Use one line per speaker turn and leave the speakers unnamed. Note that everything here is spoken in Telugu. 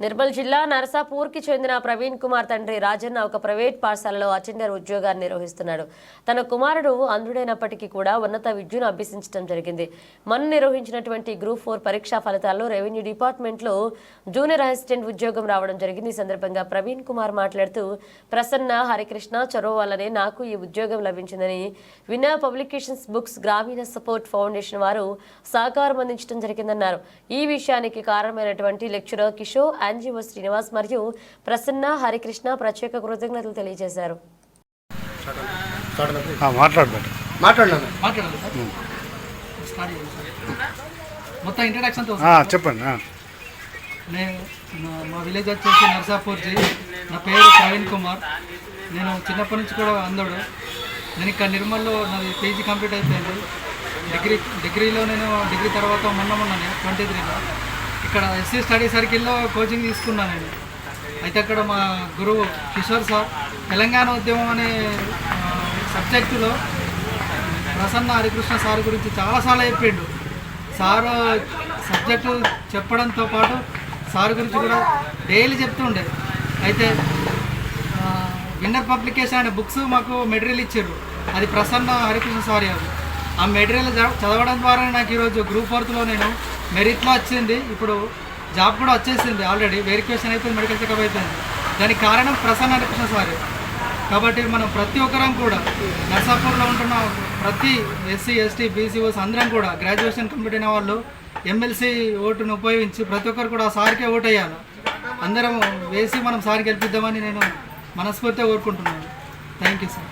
నిర్మల్ జిల్లా నరసాపూర్కి చెందిన ప్రవీణ్ కుమార్ తండ్రి రాజన్న ఒక ప్రైవేట్ పాఠశాలలో అటెండర్ ఉద్యోగాన్ని నిర్వహిస్తున్నాడు. తన కుమారుడు అంధుడైనప్పటికీ కూడా ఉన్నత విద్యను అభ్యసించడం జరిగింది. మొన్న నిర్వహించినటువంటి గ్రూప్ ఫోర్ పరీక్షా ఫలితాల్లో రెవెన్యూ డిపార్ట్మెంట్లో జూనియర్ అసిస్టెంట్ ఉద్యోగం రావడం జరిగింది. ఈ సందర్భంగా ప్రవీణ్ కుమార్ మాట్లాడుతూ ప్రసన్న హరికృష్ణ చొరవ వల్లనే నాకు ఈ ఉద్యోగం లభించిందని వినా పబ్లికేషన్స్ బుక్స్ గ్రామీణ సపోర్ట్ ఫౌండేషన్ వారు సహకారం అందించడం జరిగిందన్నారు. ఈ విషయానికి కారణమైనటువంటి లెక్చరర్ కిషోర్ ఎన్జిఓ శ్రీనివాస్ మరియు ప్రసన్న హరికృష్ణ ప్రత్యేక కృతజ్ఞతలు తెలియజేశారు.
చెప్పండి.
నేను నా- మా విలేజ్ వచ్చేసి నర్సాపూర్జీ. నా పేరు ప్రవీణ్ కుమార్. నేను చిన్నప్పటి నుంచి కూడా అందడు. నేను ఇక్కడ నిర్మల్లో నాది పీజీ కంప్లీట్ అయిపోయింది. డిగ్రీ డిగ్రీలో నేను డిగ్రీ తర్వాత మొన్న మొన్ననే ట్వంటీ త్రీలో. ఇక్కడ ఎస్సీ స్టడీ సర్కిల్లో కోచింగ్ తీసుకున్నాను నేను. అయితే అక్కడ మా గురువు కిషోర్ సార్ తెలంగాణ ఉద్యమం అనే సబ్జెక్టులో ప్రసన్న హరికృష్ణ సార్ గురించి చాలాసార్లు చెప్పిండు. సార్ సబ్జెక్టు చెప్పడంతో పాటు సార్ గురించి కూడా డైలీ చెప్తుండే. అయితే విన్నర్ పబ్లికేషన్ అనే బుక్స్ మాకు మెటీరియల్ ఇచ్చారు. అది ప్రసన్న హరికృష్ణ సార్ గారు. ఆ మెటీరియల్ చదవడం ద్వారా నాకు ఈరోజు గ్రూప్ ఫోర్త్లో నేను మెరిట్లో వచ్చింది. ఇప్పుడు జాబ్ కూడా వచ్చేసింది ఆల్రెడీ. వెరిఫికేషన్ అయిపోయింది మెడికల్ చెకప్ అయిపోయింది. దానికి కారణం ప్రసన్న హరికృష్ణ సార్. కాబట్టి మనం ప్రతి ఒక్కరం కూడా నర్సాపూర్లో ఉంటున్న ప్రతి ఎస్సీ ఎస్టీ బీసీఓస్ అందరం కూడా గ్రాడ్యుయేషన్ కంప్లీట్ అయిన వాళ్ళు ఎమ్మెల్సీ ఓటును ఉపయోగించి ప్రతి ఒక్కరు కూడా సార్కే ఓటు వేయాలి అందరం వేసి మనం సార్ గెలిపిద్దామని నేను మనస్ఫూర్తిగా కోరుకుంటున్నాను. Thank you sir